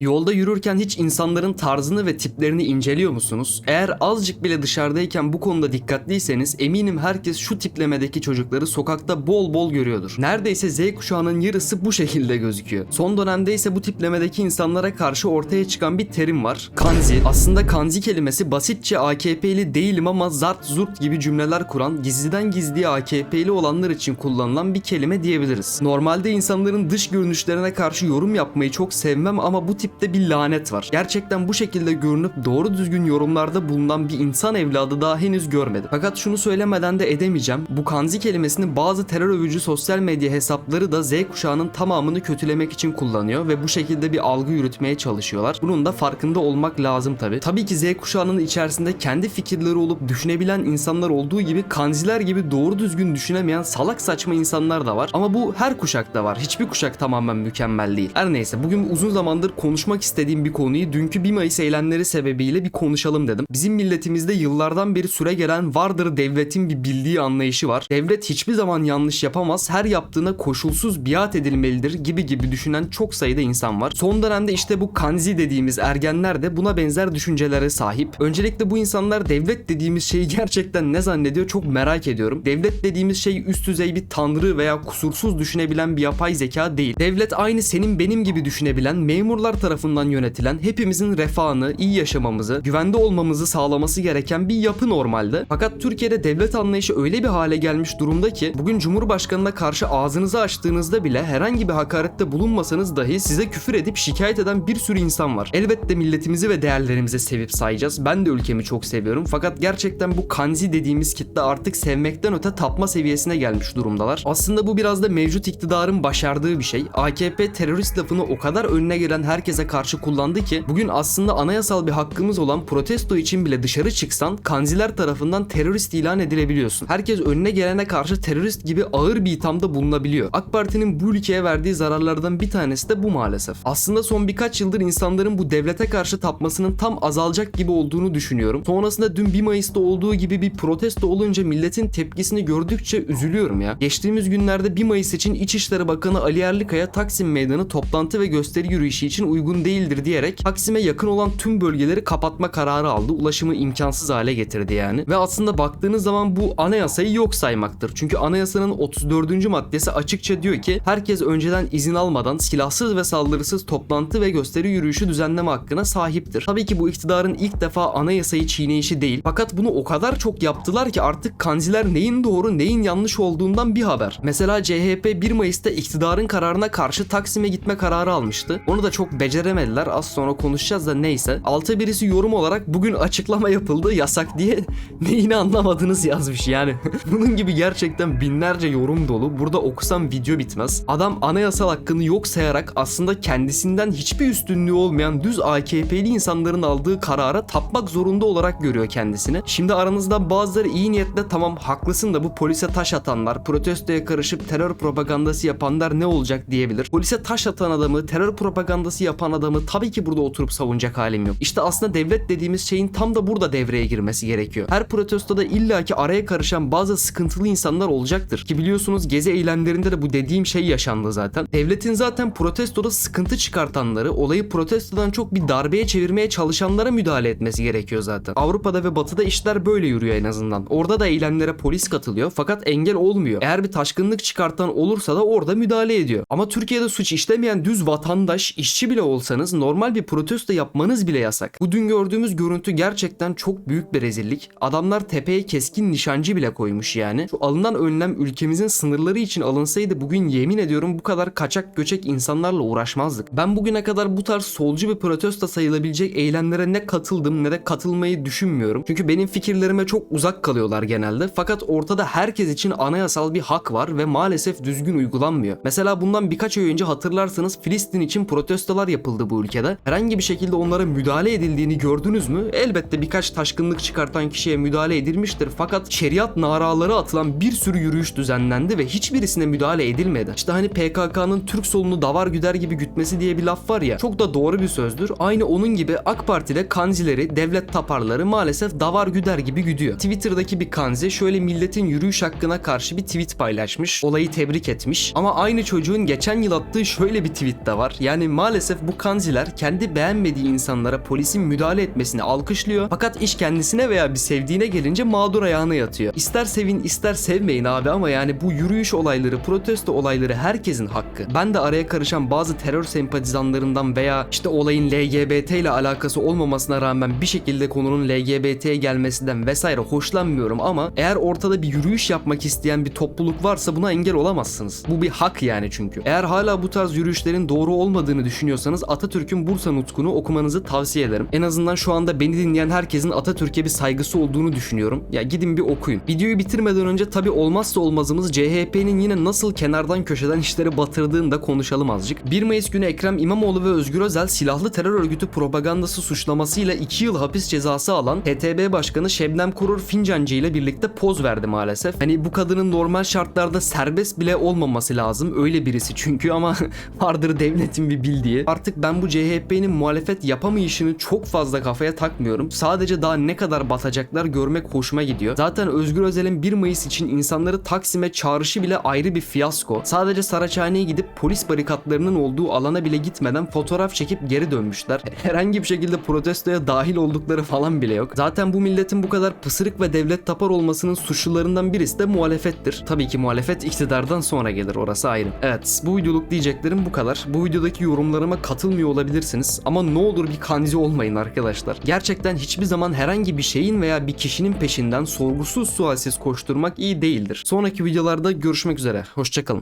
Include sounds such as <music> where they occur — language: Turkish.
Yolda yürürken hiç insanların tarzını ve tiplerini inceliyor musunuz? Eğer azıcık bile dışarıdayken bu konuda dikkatliyseniz eminim herkes şu tiplemedeki çocukları sokakta bol bol görüyordur. Neredeyse Z kuşağının yarısı bu şekilde gözüküyor. Son dönemde ise bu tiplemedeki insanlara karşı ortaya çıkan bir terim var. Kanzi. Aslında kanzi kelimesi basitçe AKP'li değilim ama zart zurt gibi cümleler kuran, gizliden gizliye AKP'li olanlar için kullanılan bir kelime diyebiliriz. Normalde insanların dış görünüşlerine karşı yorum yapmayı çok sevmem ama bu tipte bir lanet var. Gerçekten bu şekilde görünüp doğru düzgün yorumlarda bulunan bir insan evladı daha henüz görmedim. Fakat şunu söylemeden de edemeyeceğim. Bu kanzi kelimesini bazı terör övücü sosyal medya hesapları da Z kuşağının tamamını kötülemek için kullanıyor ve bu şekilde bir algı yürütmeye çalışıyorlar. Bunun da farkında olmak lazım tabi. Tabii ki Z kuşağının içerisinde kendi fikirleri olup düşünebilen insanlar olduğu gibi kanziler gibi doğru düzgün düşünemeyen salak saçma insanlar da var. Ama bu her kuşakta var. Hiçbir kuşak tamamen mükemmel değil. Her neyse bugün uzun zamandır konuşmak istediğim bir konuyu dünkü 1 Mayıs eylemleri sebebiyle bir konuşalım dedim. Bizim milletimizde yıllardan beri süre gelen vardır devletin bir bildiği anlayışı var. Devlet hiçbir zaman yanlış yapamaz, her yaptığına koşulsuz biat edilmelidir gibi gibi düşünen çok sayıda insan var. Son dönemde işte bu kanzi dediğimiz ergenler de buna benzer düşüncelere sahip. Öncelikle bu insanlar devlet dediğimiz şeyi <laughs> gerçekten ne zannediyor çok merak ediyorum. Devlet dediğimiz şey üst düzey bir tanrı veya kusursuz düşünebilen bir yapay zeka değil. Devlet aynı senin benim gibi düşünebilen, memurlar tarafından yönetilen, hepimizin refahını, iyi yaşamamızı, güvende olmamızı sağlaması gereken bir yapı normalde. Fakat Türkiye'de devlet anlayışı öyle bir hale gelmiş durumda ki bugün Cumhurbaşkanına karşı ağzınızı açtığınızda bile herhangi bir hakarette bulunmasanız dahi size küfür edip şikayet eden bir sürü insan var. Elbette milletimizi ve değerlerimizi sevip sayacağız. Ben de ülkemi çok seviyorum. Fakat gerçekten bu kanzi dediğimiz kitle artık sevmekten öte tapma seviyesine gelmiş durumdalar. Aslında bu biraz da mevcut iktidarın başardığı bir şey. AKP terörist lafını o kadar önüne gelen herkese karşı kullandı ki bugün aslında anayasal bir hakkımız olan protesto için bile dışarı çıksan kanziler tarafından terörist ilan edilebiliyorsun. Herkes önüne gelene karşı terörist gibi ağır bir ithamda bulunabiliyor. AK Parti'nin bu ülkeye verdiği zararlardan bir tanesi de bu maalesef. Aslında son birkaç yıldır insanların bu devlete karşı tapmasının tam azalacak gibi olduğunu düşünüyorum. Sonrasında dün 1 Mayıs'ta olduğu gibi bir protesto olunca milletin tepkisini gördükçe üzülüyorum ya. Geçtiğimiz günlerde 1 Mayıs için İçişleri Bakanı Ali Yerlikaya Taksim Meydanı toplantı ve gösteri yürüyüşü için uygun değildir diyerek Taksim'e yakın olan tüm bölgeleri kapatma kararı aldı. Ulaşımı imkansız hale getirdi yani. Ve aslında baktığınız zaman bu anayasayı yok saymaktır. Çünkü anayasanın 34. maddesi açıkça diyor ki herkes önceden izin almadan silahsız ve saldırısız toplantı ve gösteri yürüyüşü düzenleme hakkına sahiptir. Tabii ki bu iktidarın ilk defa anayasayı çiğneyişi değil. Fakat bunu o kadar çok yaptılar ki artık kanziler neyin doğru neyin yanlış olduğundan bir haber. Mesela CHP 1 Mayıs'ta iktidarın kararına karşı Taksim'e gitme kararı almıştı. Onu da çok beceremediler. Az sonra konuşacağız da neyse. Altta birisi yorum olarak bugün açıklama yapıldı yasak diye <laughs> neyini anlamadınız yazmış yani. <laughs> Bunun gibi gerçekten binlerce yorum dolu. Burada okusam video bitmez. Adam anayasal hakkını yok sayarak aslında kendisinden hiçbir üstünlüğü olmayan düz AKP'li insanların aldığı karara tapmak zorunda olarak görüyor kendisini. Şimdi aranızda bazıları iyi niyetle tamam haklısın da bu polise taş atanlar, protestoya karışıp terör propagandası yapanlar ne olacak diyebilir. Polise taş atan adamı, terör propagandası yapan adamı tabii ki burada oturup savunacak halim yok. İşte aslında devlet dediğimiz şeyin tam da burada devreye girmesi gerekiyor. Her protestoda illaki araya karışan bazı sıkıntılı insanlar olacaktır. Ki biliyorsunuz gezi eylemlerinde de bu dediğim şey yaşandı zaten. Devletin zaten protestoda sıkıntı çıkartanları, olayı protestodan çok bir darbeye çevirmeye çalışanlara müdahale etmesi gerekiyor zaten. Avrupa'da ve Batı'da işler böyle yürüyor en azından. Orada da eylemlere polis katılıyor fakat engel olmuyor. Eğer bir taşkınlık çıkartan olursa da orada müdahale ediyor. Ama Türkiye'de suç işlemeyen düz vatandaş, işçi bile olsanız normal bir protesto yapmanız bile yasak. Bu dün gördüğümüz görüntü gerçekten çok büyük bir rezillik. Adamlar tepeye keskin nişancı bile koymuş yani. Şu alınan önlem ülkemizin sınırları için alınsaydı bugün yemin ediyorum bu kadar kaçak göçek insanlarla uğraşmazdık. Ben bugüne kadar bu tarz solcu bir protesto sayılabilecek eylemlere ne katıldım ne de katılmayı düşünmüyorum. Çünkü benim fikirlerime çok uzak kalıyorlar genelde. Fakat ortada herkes için anayasal bir hak var ve maalesef düzgün uygulanmıyor. Mesela bundan birkaç ay önce hatırlarsanız Filistin için protestolar yapıldı bu ülkede. Herhangi bir şekilde onlara müdahale edildiğini gördünüz mü? Elbette birkaç taşkınlık çıkartan kişiye müdahale edilmiştir. Fakat şeriat naraları atılan bir sürü yürüyüş düzenlendi ve hiçbirisine müdahale edilmedi. İşte hani PKK'nın Türk solunu davar güder gibi gütmesi diye bir laf var ya. Çok da doğru bir sözdür. Aynı onun gibi AK Parti ile kanzileri, devlet taparları maalesef davar güder gibi güdüyor. Twitter'daki bir kanzi şöyle milletin yürüyüş hakkına karşı bir tweet paylaşmış. Olayı tebrik etmiş. Ama aynı çocuğun geçen yıl attığı şöyle bir tweet de var. Yani maalesef bu kanziler kendi beğenmediği insanlara polisin müdahale etmesini alkışlıyor. Fakat iş kendisine veya bir sevdiğine gelince mağdur ayağına yatıyor. İster sevin ister sevmeyin abi ama yani bu yürüyüş olayları, protesto olayları herkesin hakkı. Ben de araya karışan bazı terör sempatizanlarından veya işte olayın LGBT ile alakası olmamasına rağmen bir şekilde konunun LGBT'ye gelmesinden vesaire hoşlanmıyorum ama eğer ortada bir yürüyüş yapmak isteyen bir topluluk varsa buna engel olamazsınız. Bu bir hak yani çünkü. Eğer hala bu tarz yürüyüşlerin doğru olmadığını düşünüyorsanız Atatürk'ün Bursa Nutku'nu okumanızı tavsiye ederim. En azından şu anda beni dinleyen herkesin Atatürk'e bir saygısı olduğunu düşünüyorum. Ya gidin bir okuyun. Videoyu bitirmeden önce tabi olmazsa olmazımız CHP'nin yine nasıl kenardan köşeden işleri batırdığını da konuşalım azıcık. 1 Mayıs günü Ekrem İmamoğlu ve Özgür Özel silahlı terör örgütü propagandası suçlamasıyla 2 yıl hapis cezası alan HTB Başkanı Şebnem Korur Fincancı ile birlikte poz verdi maalesef. Hani bu kadının normal şartlarda serbest bile olmaması lazım. Öyle birisi çünkü ama <laughs> vardır devletin bir bildiği. Artık ben bu CHP'nin muhalefet yapamayışını çok fazla kafaya takmıyorum. Sadece daha ne kadar batacaklar görmek hoşuma gidiyor. Zaten Özgür Özel'in 1 Mayıs için insanları Taksim'e çağrışı bile ayrı bir fiyasko. Sadece Saraçhane'ye gidip polis barikatlarının olduğu alana bile gitmeden fotoğraf çekip geri dönmüşler. <laughs> Herhangi bir şekilde protestoya dahil oldukları falan bile yok. Zaten bu milletin bu kadar pısırık ve devlet tapar olmasının suçlularından birisi de muhalefettir. Tabii ki muhalefet iktidardan sonra gelir orası ayrı. Evet bu videoluk diyeceklerim bu kadar. Bu videodaki yorumlarıma katılmıyor olabilirsiniz ama ne olur bir kanzi olmayın arkadaşlar. Gerçekten hiçbir zaman herhangi bir şeyin veya bir kişinin peşinden sorgusuz sualsiz koşturmak iyi değildir. Sonraki videolarda görüşmek üzere. Hoşçakalın.